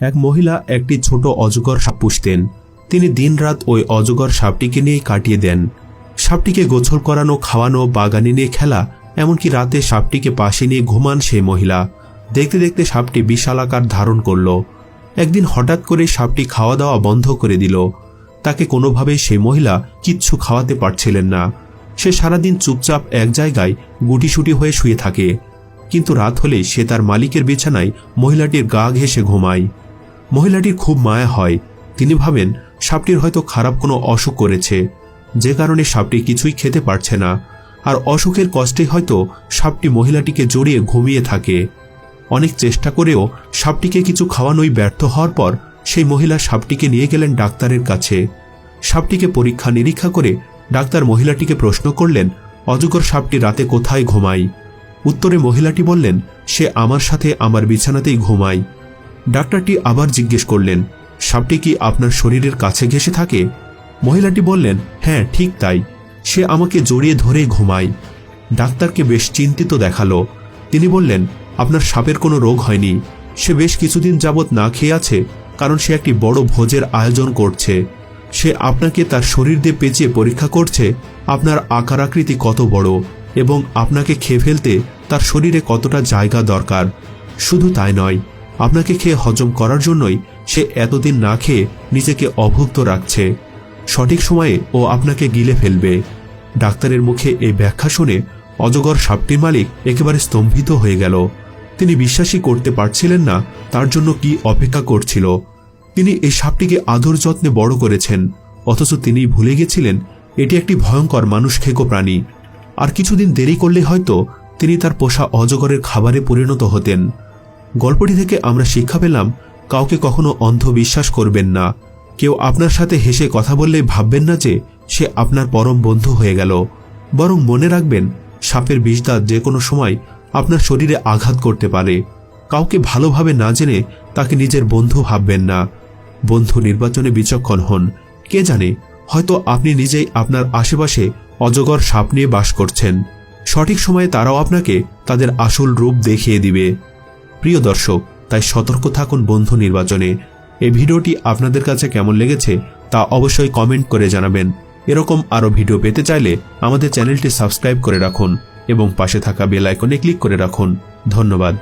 এক মহিলা একটি ছোট অজগর সাপ পুষতেন। তিনি দিনরাত ওই অজগর সাপটিকে নিয়ে কাটিয়ে দেন। সাপটিকে গোছল করানো, খাওয়ানো, বাগানে নিয়ে খেলা, এমনকি রাতে সাপটিকে পাশে নিয়ে ঘুমান সেই মহিলা। দেখতে দেখতে সাপটি বিশাল আকার ধারণ করল। একদিন হঠাৎ করে সাপটি খাওয়া দাওয়া বন্ধ করে দিল। তাকে কোনোভাবে সেই মহিলা কিচ্ছু খাওয়াতে পারছিলেন না। সে সারাদিন চুপচাপ এক জায়গায় গুটিসুটি হয়ে শুয়ে থাকে। কিন্তু রাত হলে সে তার মালিকের বিছানায় মহিলাটির গা ঘেঁষে ঘুমায়। মহিলাটির খুব মায়া হয়। তিনি ভাবেন, সাপটির হয়তো খারাপ কোনো অসুখ করেছে। যে কারণে সাপটি কিছুই খেতে পারছে না। আর অসুখের কষ্টে হয়তো সাপটি মহিলাটিকে জড়িয়ে ঘুমিয়ে থাকে। অনেক চেষ্টা করেও সাপটিকে কিছু খাওয়ানোই ব্যর্থ হওয়ার পর সেই মহিলা সাপটিকে নিয়ে গেলেন ডাক্তারের কাছে। সাপটিকে পরীক্ষা নিরীক্ষা করে ডাক্তার মহিলাটিকে প্রশ্ন করলেন, অজগর সাপটি রাতে কোথায় ঘুমায়? উত্তরে মহিলাটি বললেন, সে আমার সাথে আমার বিছানাতেই ঘুমায়। ডাক্তারটি আবার জিজ্ঞেস করলেন, সাপটি কি আপনার শরীরের কাছে ঘেসে থাকে? মহিলাটি বললেন হ্যাঁ ঠিক তাই। সে আমাকে জড়িয়ে ধরে ঘুমায়। ডাক্তারকে বেশ চিন্তিত দেখাল। তিনি বললেন, আপনার সাপের কোনো রোগ হয়নি। সে বেশ কিছুদিন যাবৎ না খেয়ে আছে, কারণ সে একটি বড় ভোজের আয়োজন করছে। সে আপনাকে তার শরীর দিয়ে পেঁচিয়ে পরীক্ষা করছে, আপনার আকার আকৃতি কত বড় এবং আপনাকে খেয়ে ফেলতে তার শরীরে কতটা জায়গা দরকার। শুধু তাই নয় আপনাকে খেয়ে হজম করার জন্যই সে এতদিন না খেয়ে নিজেকে অভুক্ত রাখছে। সঠিক সময়ে ও আপনাকে গিলে ফেলবে। ডাক্তারের মুখে এই ব্যাখ্যা শুনে অজগর সাপটির মালিক একেবারে স্তম্ভিত হয়ে গেল। তিনি বিশ্বাসই করতে পারছিলেন না তার জন্য কি অপেক্ষা করছিল। তিনি এই সাপটিকে আদর যত্নে বড় করেছেন, অথচ তিনি ভুলে গেছিলেন এটি একটি ভয়ঙ্কর মানুষ খেকো প্রাণী। আর কিছুদিন দেরি করলে হয়তো তিনি তার পোষা অজগরের খাবারে পরিণত হতেন। গল্পটি থেকে আমরা শিক্ষা পেলাম, কাউকে কখনো অন্ধবিশ্বাস করবেন না। কেউ আপনার সাথে হেসে কথা বললে ভাববেন না যে সে আপনার পরম বন্ধু হয়ে গেল। বরং মনে রাখবেন, সাপের বিষদাঁত যে কোনো সময় আপনার শরীরে আঘাত করতে পারে। কাউকে ভালোভাবে না জেনে তাকে নিজের বন্ধু ভাববেন না। বন্ধু নির্বাচনে বিচক্ষণ হন। কে জানে, হয়তো আপনি নিজেই আপনার আশেপাশে অজগর সাপ নিয়ে বাস করছেন। সঠিক সময়ে তারাও আপনাকে তাদের আসল রূপ দেখিয়ে দিবে। প্রিয় দর্শক, তাই সতর্ক থাকুন বন্ধু নির্বাচনে। এই ভিডিওটি আপনাদের কাছে কেমন লেগেছে তা অবশ্যই কমেন্ট করে জানাবেন। এরকম আরও ভিডিও পেতে চাইলে আমাদের চ্যানেলটি সাবস্ক্রাইব করে রাখুন এবং পাশে থাকা বেল আইকনে ক্লিক করে রাখুন। ধন্যবাদ।